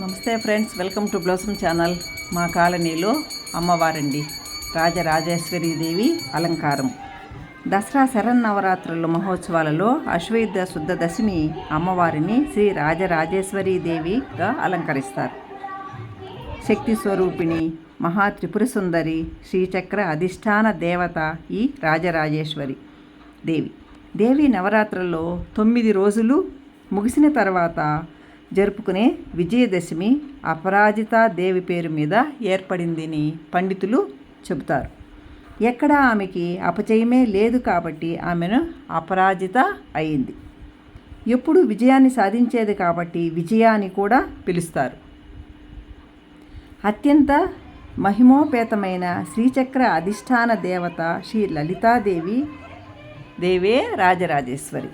నమస్తే friends welcome to blossom channel. మా కాలనీలో అమ్మవారండి. రాజరాజేశ్వరి దేవి అలంకారం. దసరా శరన్నవరాత్రుల మహోత్సవాలలో అశ్వయుద్ధ శుద్ధ దశమి అమ్మవారిని శ్రీ రాజరాజేశ్వరీదేవిగా అలంకరిస్తారు. శక్తి స్వరూపిణి మహా త్రిపుర సుందరి శ్రీచక్ర అధిష్టాన దేవత ఈ రాజరాజేశ్వరి దేవి. దేవి నవరాత్రుల్లో తొమ్మిది రోజులు ముగిసిన తర్వాత జరుపుకునే విజయదశమి అపరాజిత దేవి పేరు మీద ఏర్పడిందని పండితులు చెబుతారు. ఎక్కడ ఆమెకి అపచయమే లేదు కాబట్టి ఆమెను అపరాజిత అయింది. ఎప్పుడు విజయాన్ని సాధించేది కాబట్టి విజయాన్ని కూడా పిలుస్తారు. అత్యంత మహిమోపేతమైన శ్రీచక్ర అధిష్టాన దేవత శ్రీ లలితాదేవి దేవే రాజరాజేశ్వరి.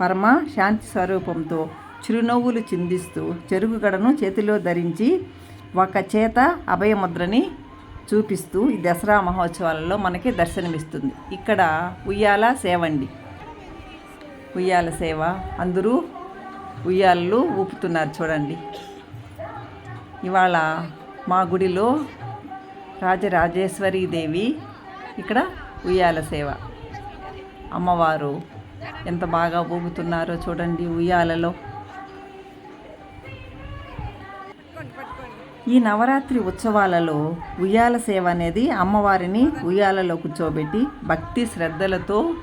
పరమ శాంతి స్వరూపంతో చిరునవ్వులు చిందిస్తూ చెరుకుగడను చేతిలో ధరించి ఒక చేత అభయముద్రని చూపిస్తూ ఈ దసరా మహోత్సవాలలో మనకి దర్శనమిస్తుంది. ఇక్కడ ఉయ్యాల సేవండి ఉయ్యాల సేవ. అందరూ ఉయ్యాలలు ఊపుతున్నారు చూడండి. ఇవాళ మా గుడిలో రాజరాజేశ్వరి దేవి ఇక్కడ ఉయ్యాల సేవ. అమ్మవారు ఎంత బాగా ఊగుతున్నారో చూడండి ఉయ్యాలలో. ఈ నవరాత్రి ఉత్సవాలలో ఉయ్యాల సేవ అనేది అమ్మవారిని ఉయ్యాలలో కూర్చోబెట్టి భక్తి శ్రద్ధలతో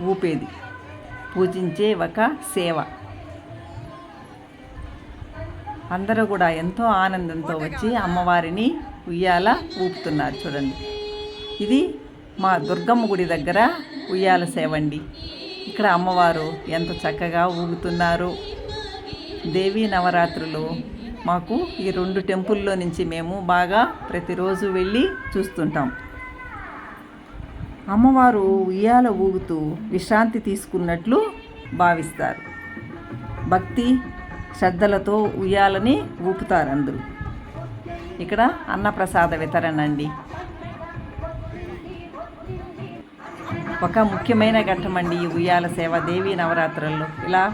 ఊపేది. పూజించే ఒక సేవ. అందరూ కూడా ఎంతో ఆనందంతో వచ్చి అమ్మవారిని ఉయ్యాల ఊపుతున్నారు చూడండి. ఇది మా దుర్గమ్మ గుడి దగ్గర ఉయ్యాల సేవండి ఇక్కడ అమ్మవారు ఎంత చక్కగా ఊగుతున్నారు. దేవీ నవరాత్రులు మాకు ఈ రెండు టెంపుల్లో నుంచి మేము బాగా ప్రతిరోజు వెళ్ళి చూస్తుంటాం. అమ్మవారు ఉయ్యాల ఊగుతూ విశ్రాంతి తీసుకున్నట్లు భావిస్తారు. భక్తి శ్రద్ధలతో ఉయ్యాలని ఊపుతారు అందరూ. ఇక్కడ అన్నప్రసాద వితరణ అండి. ఒక ముఖ్యమైన ఘట్టమండి ఈ ఉయ్యాల సేవ దేవి నవరాత్రుల్లో. ఇలా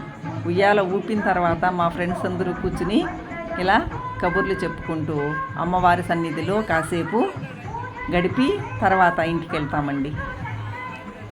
ఉయ్యాల ఊపిన తర్వాత మా ఫ్రెండ్స్ అందరూ కూర్చుని ఇలా కబుర్లు చెప్పుకుంటూ అమ్మవారి సన్నిధిలో కాసేపు గడిపి తర్వాత ఇంటికి వెళ్తామండి.